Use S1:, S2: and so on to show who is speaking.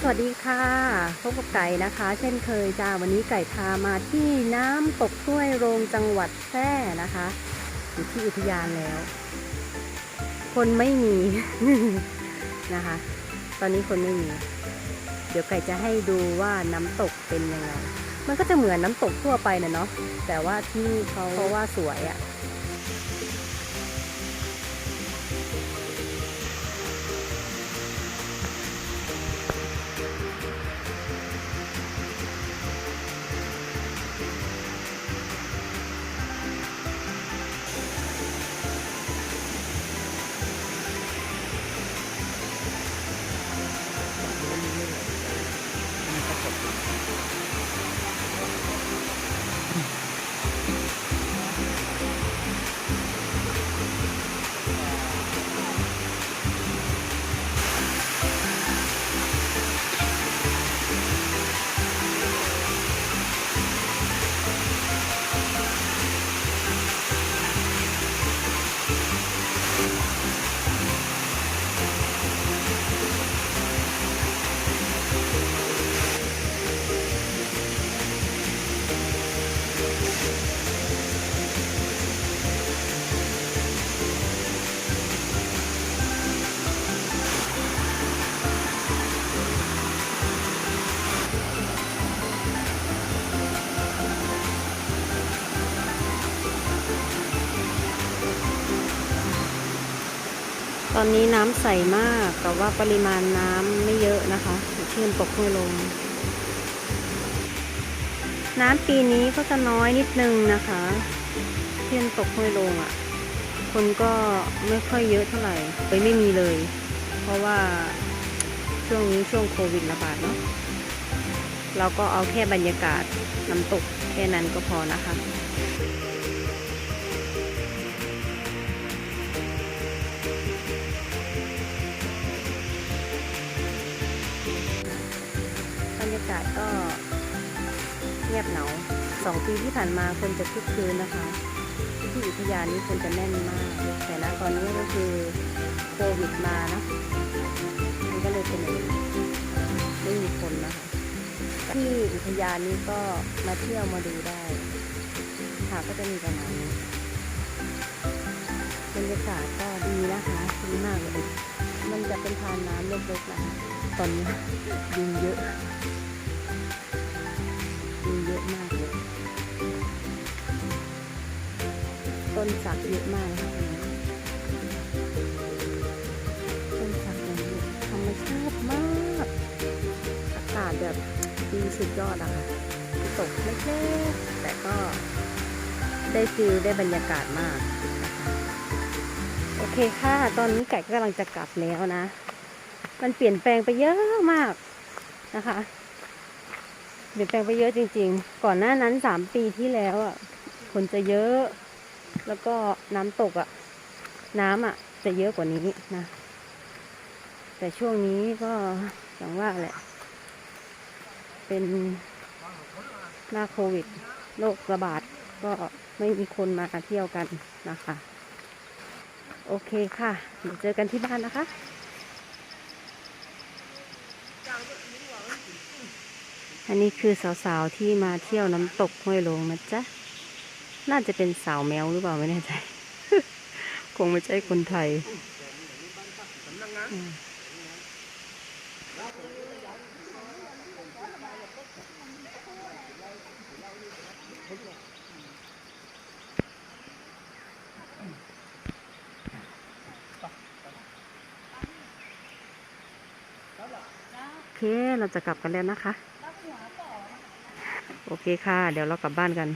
S1: สวัสดีค่ะพบกับไก่นะคะ เช่นเคยจ้าวันนี้ไก่พามาที่น้ำตกห้วยโรงจังหวัดแพร่นะคะอยู่ที่อุทยานแล้ว คนไม่มีนะคะ ตอนนี้คนไม่มี เดี๋ยวไก่จะให้ดูว่าน้ำตกเป็นยังไง มันก็จะเหมือนน้ำตกทั่วไปนะเนาะแต่ว่าที่นี่เขาเพราะว่าสวยอะ ตอนนี้น้ำใสมาก แต่ว่าปริมาณน้ำไม่เยอะนะคะอยู่ที่น้ำตกห้วยลง น้ำปีนี้ก็จะน้อยนิดนึงนะคะเที่นตกห้วยลงอะ่ะ คนก็ไม่ค่อยเยอะเท่าไหร่ไปไม่มีเลย เพราะว่าช่วงนี้ช่วงโควิดระบาดเนาะเราก็เอาแค่บรรยากาศน้ำตกแค่นั้นก็พอนะคะ เงียบเหงาสองปีที่ผ่านมาคนจะคึกคืนนะคะที่อุทยานนี้คนจะแน่นมาก แต่ณตอนนี้ก็คือโควิดมานะมันก็เลยเป็นไม่มีคนนะคะที่อุทยานนี้ก็มาเที่ยวมาดูได้ค่ะก็จะมีประมาณนี้บรรยากาศก็ดีนะคะดีมากเลยมันจะเป็นทานน้ำเล็กๆนะตอนนี้ยุงเยอะยุงเยอะ มากเลยต้นสักเยอะมากนะคะต้นสักอย่างนี้ธรรมชาติมาก อากาศแบบดีสุดยอดอะค่ะตกเล็กๆแต่ก็ได้ฟิลได้บรรยากาศมาก โอเคค่ะ ตอนนี้ไก่ก็กำลังจะกลับแล้วนะ มันเปลี่ยนแปลงไปเยอะมากนะคะ เปลี่ยนแปลงไปเยอะจริง ๆ ก่อนหน้านั้นสามปีที่แล้วอะคนจะเยอะ แล้วก็น้ำตกอะ น้ำอะ จะเยอะกว่านี้นะ แต่ช่วงนี้ก็อย่างว่าแหละ เป็นหน้าโควิดโรคระบาดก็ไม่มีคนมาเที่ยวกันนะคะ โอเคค่ะเดี๋ยวเจอกันที่บ้านนะคะ อันนี้คือสาวๆที่มาเที่ยวน้ำตกห้วยโลงนะจ๊ะ น่าจะเป็นสาวแมวหรือเปล่าไม่แน่ใจ คงไม่ใช่คนไทย โอเค เราจะกลับกันแล้วนะคะ โอเคค่ะ เดี๋ยวเรากลับบ้านกัน